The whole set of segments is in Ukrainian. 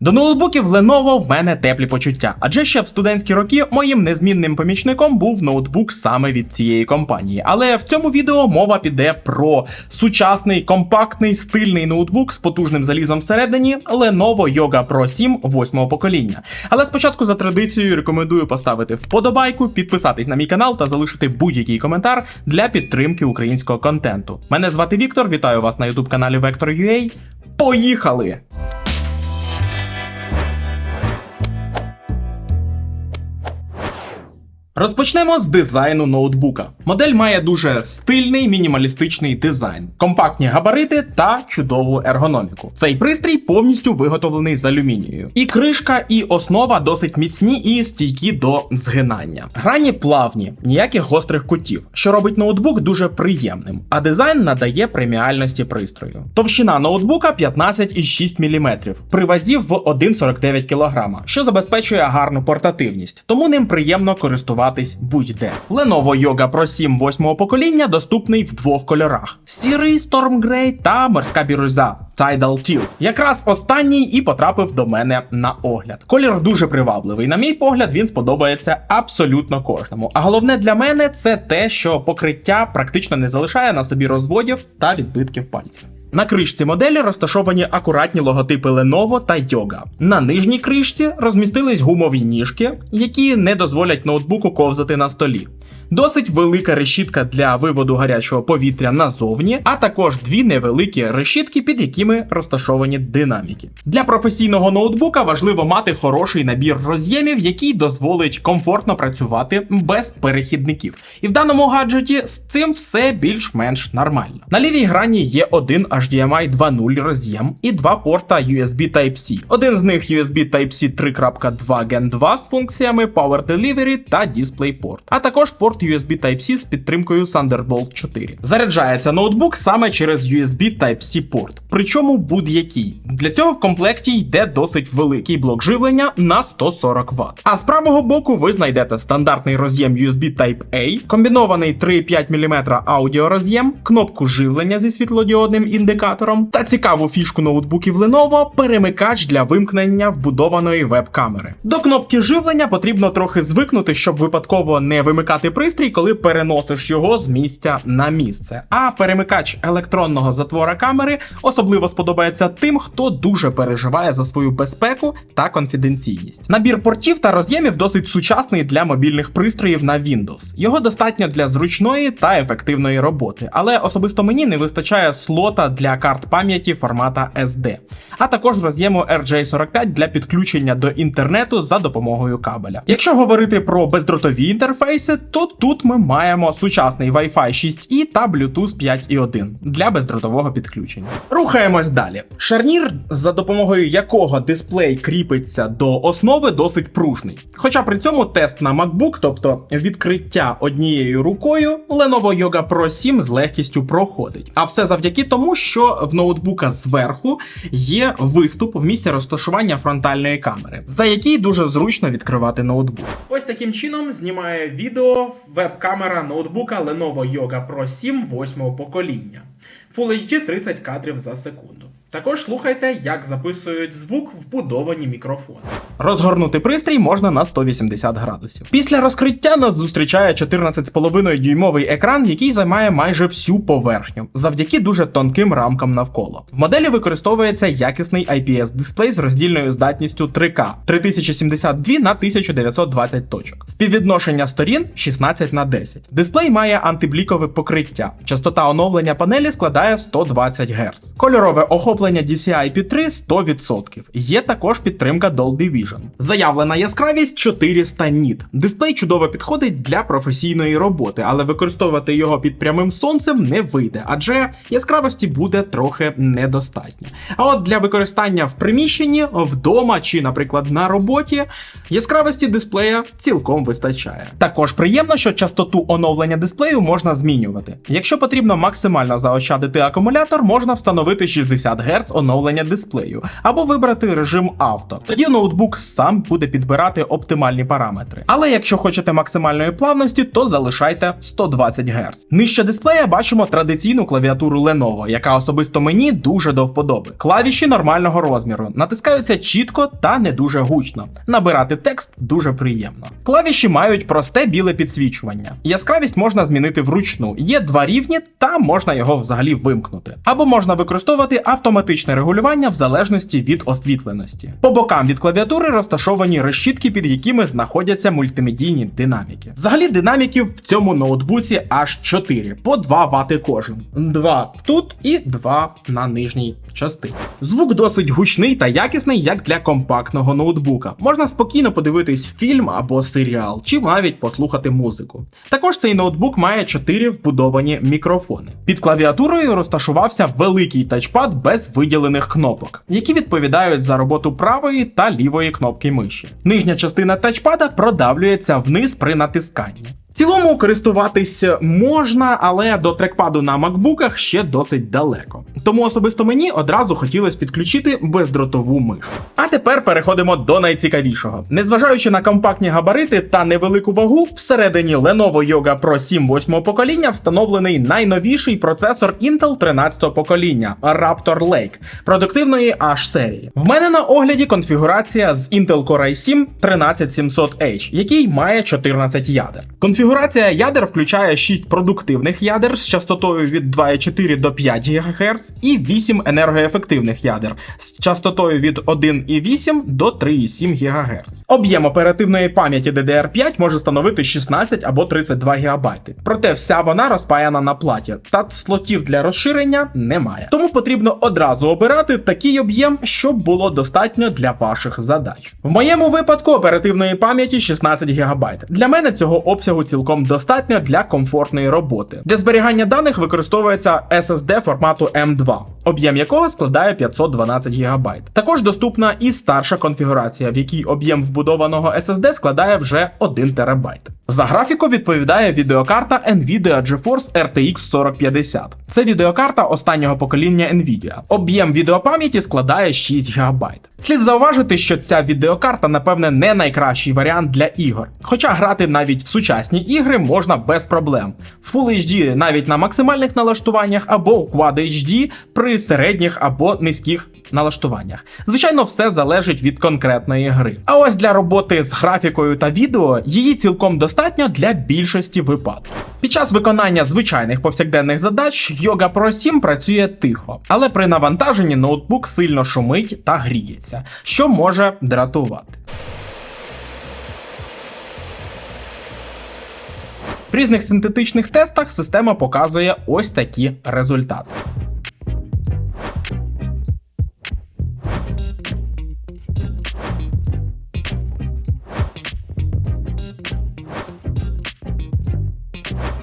До ноутбуків Lenovo в мене теплі почуття, адже ще в студентські роки моїм незмінним помічником був ноутбук саме від цієї компанії. Але в цьому відео мова піде про сучасний, компактний, стильний ноутбук з потужним залізом всередині Lenovo Yoga Pro 7 восьмого покоління. Але спочатку за традицією рекомендую поставити вподобайку, підписатись на мій канал та залишити будь-який коментар для підтримки українського контенту. Мене звати Віктор, вітаю вас на youtube каналі Vector.ua. Поїхали! Розпочнемо з дизайну ноутбука. Модель має дуже стильний мінімалістичний дизайн, компактні габарити та чудову ергономіку. Цей пристрій повністю виготовлений з алюмінію. І кришка, і основа досить міцні і стійкі до згинання. Грані плавні, ніяких гострих кутів, що робить ноутбук дуже приємним, а дизайн надає преміальності пристрою. Товщина ноутбука 15,6 мм, при вазі в 1,49 кг, що забезпечує гарну портативність, тому ним приємно користуватись будь-де. Lenovo Yoga Pro 7 восьмого покоління доступний в двох кольорах: сірий Storm Grey та морська бірюза Tidal Teal. Якраз останній і потрапив до мене на огляд. Колір дуже привабливий. На мій погляд, він сподобається абсолютно кожному. А головне для мене це те, що покриття практично не залишає на собі розводів та відбитків пальців. На кришці моделі розташовані акуратні логотипи Lenovo та Yoga. На нижній кришці розмістились гумові ніжки, які не дозволять ноутбуку ковзати на столі. Досить велика решітка для виводу гарячого повітря назовні, а також дві невеликі решітки, під якими розташовані динаміки. Для професійного ноутбука важливо мати хороший набір роз'ємів, який дозволить комфортно працювати без перехідників. І в даному гаджеті з цим все більш-менш нормально. На лівій грані є один HDMI 2.0 роз'єм і два порта USB Type-C. Один з них USB Type-C 3.2 Gen 2 з функціями Power Delivery та DisplayPort, а також порт USB Type-C з підтримкою Thunderbolt 4. Заряджається ноутбук саме через USB Type-C порт, причому будь-який. Для цього в комплекті йде досить великий блок живлення на 140 Вт. А з правого боку ви знайдете стандартний роз'єм USB Type-A, комбінований 3,5 мм аудіороз'єм, кнопку живлення зі світлодіодним індикатором та цікаву фішку ноутбуків Lenovo перемикач для вимкнення вбудованої веб-камери. До кнопки живлення потрібно трохи звикнути, щоб випадково не вимикати пристрій, коли переносиш його з місця на місце. А перемикач електронного затвора камери особливо сподобається тим, хто дуже переживає за свою безпеку та конфіденційність. Набір портів та роз'ємів досить сучасний для мобільних пристроїв на Windows. Його достатньо для зручної та ефективної роботи, але особисто мені не вистачає слота для карт пам'яті формата SD, а також роз'єму RJ45 для підключення до інтернету за допомогою кабеля. Якщо говорити про бездротові інтерфейси, то тут ми маємо сучасний Wi-Fi 6E та Bluetooth 5.1 для бездротового підключення. Рухаємось далі. Шарнір, за допомогою якого дисплей кріпиться до основи, досить пружний. Хоча при цьому тест на MacBook, тобто відкриття однією рукою, Lenovo Yoga Pro 7 з легкістю проходить. А все завдяки тому, що в ноутбука зверху є виступ в місці розташування фронтальної камери, за який дуже зручно відкривати ноутбук. Ось таким чином знімає відео веб-камера ноутбука Lenovo Yoga Pro 7 8 покоління. Full HD 30 кадрів за секунду. Також слухайте, як записують звук вбудовані мікрофони. Розгорнути пристрій можна на 180 градусів. Після розкриття нас зустрічає 14,5 дюймовий екран, який займає майже всю поверхню, завдяки дуже тонким рамкам навколо. В моделі використовується якісний IPS дисплей з роздільною здатністю 3К 3072 на 1920 точок. Співвідношення сторін 16 на 10. Дисплей має антиблікове покриття. Частота оновлення панелі складає 120 Гц. Кольорове охоплення DCI P3 100%. Є також підтримка Dolby Vision. Заявлена яскравість 400 ніт. Дисплей чудово підходить для професійної роботи, але використовувати його під прямим сонцем не вийде, адже яскравості буде трохи недостатньо. А от для використання в приміщенні, вдома чи, наприклад, на роботі, яскравості дисплея цілком вистачає. Також приємно, що частоту оновлення дисплею можна змінювати. Якщо потрібно максимально заощадити акумулятор, можна встановити 60 Гц. Гц оновлення дисплею, або вибрати режим авто. Тоді ноутбук сам буде підбирати оптимальні параметри. Але якщо хочете максимальної плавності, то залишайте 120 Гц. Нижче дисплея бачимо традиційну клавіатуру Lenovo, яка особисто мені дуже до вподоби. Клавіші нормального розміру, натискаються чітко та не дуже гучно. Набирати текст дуже приємно. Клавіші мають просте біле підсвічування. Яскравість можна змінити вручну. Є два рівні, та можна його взагалі вимкнути. Або можна використовувати автоматичне регулювання в залежності від освітленості. По бокам від клавіатури розташовані решітки, під якими знаходяться мультимедійні динаміки. Взагалі динаміків в цьому ноутбуці аж 4, по 2 вати кожен. Два тут і два на нижній частині. Звук досить гучний та якісний, як для компактного ноутбука. Можна спокійно подивитись фільм або серіал, чи навіть послухати музику. Також цей ноутбук має 4 вбудовані мікрофони. Під клавіатурою розташувався великий тачпад без виділених кнопок, які відповідають за роботу правої та лівої кнопки миші. Нижня частина тачпада продавлюється вниз при натисканні. Цілому користуватись можна, але до трекпаду на макбуках ще досить далеко. Тому особисто мені одразу хотілося підключити бездротову мишу. А тепер переходимо до найцікавішого. Незважаючи на компактні габарити та невелику вагу, всередині Lenovo Yoga Pro 7 8 покоління встановлений найновіший процесор Intel 13 покоління Raptor Lake продуктивної H серії. В мене на огляді конфігурація з Intel Core i7 13700H, який має 14 ядер. Конфігурація ядер включає 6 продуктивних ядер з частотою від 2,4 до 5 ГГц і 8 енергоефективних ядер з частотою від 1,8 до 3,7 ГГц. Об'єм оперативної пам'яті DDR5 може становити 16 або 32 ГБ. Проте вся вона розпаяна на платі, та слотів для розширення немає. Тому потрібно одразу обирати такий об'єм, щоб було достатньо для ваших задач. В моєму випадку оперативної пам'яті 16 ГБ. Для мене цього обсягу цілком достатньо для комфортної роботи. Для зберігання даних використовується SSD формату M2, об'єм якого складає 512 ГБ. Також доступна і старша конфігурація, в якій об'єм вбудованого SSD складає вже 1 ТБ. За графіку відповідає відеокарта Nvidia GeForce RTX 4050. Це відеокарта останнього покоління Nvidia. Об'єм відеопам'яті складає 6 ГБ. Слід зауважити, що ця відеокарта, напевне, не найкращий варіант для ігор. Хоча грати навіть в сучасні ігри можна без проблем. Full HD навіть на максимальних налаштуваннях або Quad HD при середніх або низьких налаштуваннях. Звичайно, все залежить від конкретної гри. А ось для роботи з графікою та відео її цілком достатньо для більшості випадків. Під час виконання звичайних повсякденних задач Yoga Pro 7 працює тихо, але при навантаженні ноутбук сильно шумить та гріється, що може дратувати. В різних синтетичних тестах система показує ось такі результати.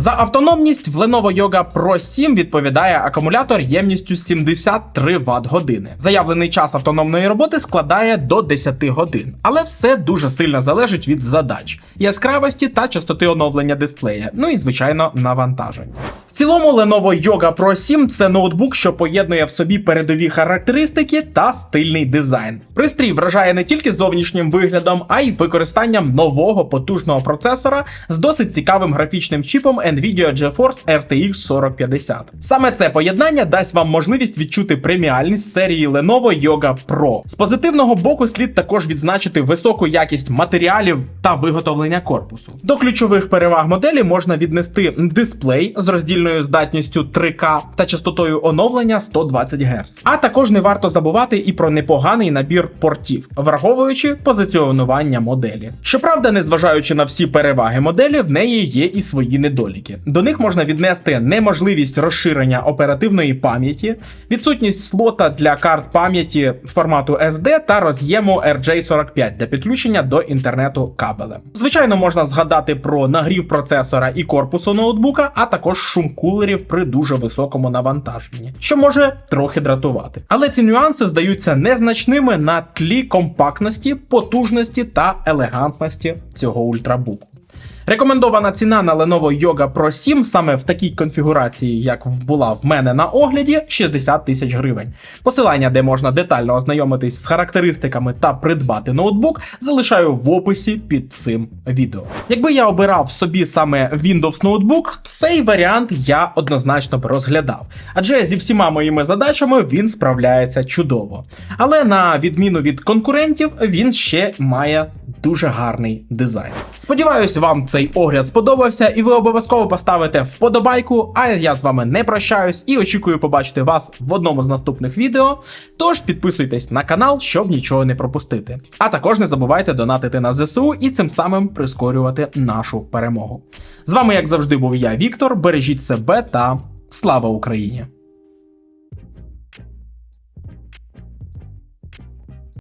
За автономність в Lenovo Yoga Pro 7 відповідає акумулятор ємністю 73 Вт години. Заявлений час автономної роботи складає до 10 годин, але все дуже сильно залежить від задач, яскравості та частоти оновлення дисплея, ну і звичайно навантаження. В цілому Lenovo Yoga Pro 7 це ноутбук, що поєднує в собі передові характеристики та стильний дизайн. Пристрій вражає не тільки зовнішнім виглядом, а й використанням нового потужного процесора з досить цікавим графічним чіпом Nvidia GeForce RTX 4050. Саме це поєднання дасть вам можливість відчути преміальність серії Lenovo Yoga Pro. З позитивного боку слід також відзначити високу якість матеріалів та виготовлення корпусу. До ключових переваг моделі можна віднести дисплей з роздільною здатністю 3К та частотою оновлення 120 Гц. А також не варто забувати і про непоганий набір портів, враховуючи позиціонування моделі. Щоправда, незважаючи на всі переваги моделі, в неї є і свої недоліки. До них можна віднести неможливість розширення оперативної пам'яті, відсутність слота для карт пам'яті формату SD та роз'єму RJ45 для підключення до інтернету кабелем. Звичайно, можна згадати про нагрів процесора і корпусу ноутбука, а також шум кулерів при дуже високому навантаженні, що може трохи дратувати. Але ці нюанси здаються незначними на тлі компактності, потужності та елегантності цього ультрабуку. Рекомендована ціна на Lenovo Yoga Pro 7 саме в такій конфігурації, як була в мене на огляді, 60 тисяч гривень. Посилання, де можна детально ознайомитись з характеристиками та придбати ноутбук, залишаю в описі під цим відео. Якби я обирав собі саме Windows ноутбук, цей варіант я однозначно б розглядав, адже зі всіма моїми задачами він справляється чудово. Але на відміну від конкурентів, він ще має дуже гарний дизайн. Сподіваюсь, вам цей огляд сподобався, і ви обов'язково поставите вподобайку. А я з вами не прощаюсь і очікую побачити вас в одному з наступних відео. Тож підписуйтесь на канал, щоб нічого не пропустити. А також не забувайте донатити на ЗСУ і цим самим прискорювати нашу перемогу. З вами, як завжди, був я, Віктор. Бережіть себе та слава Україні!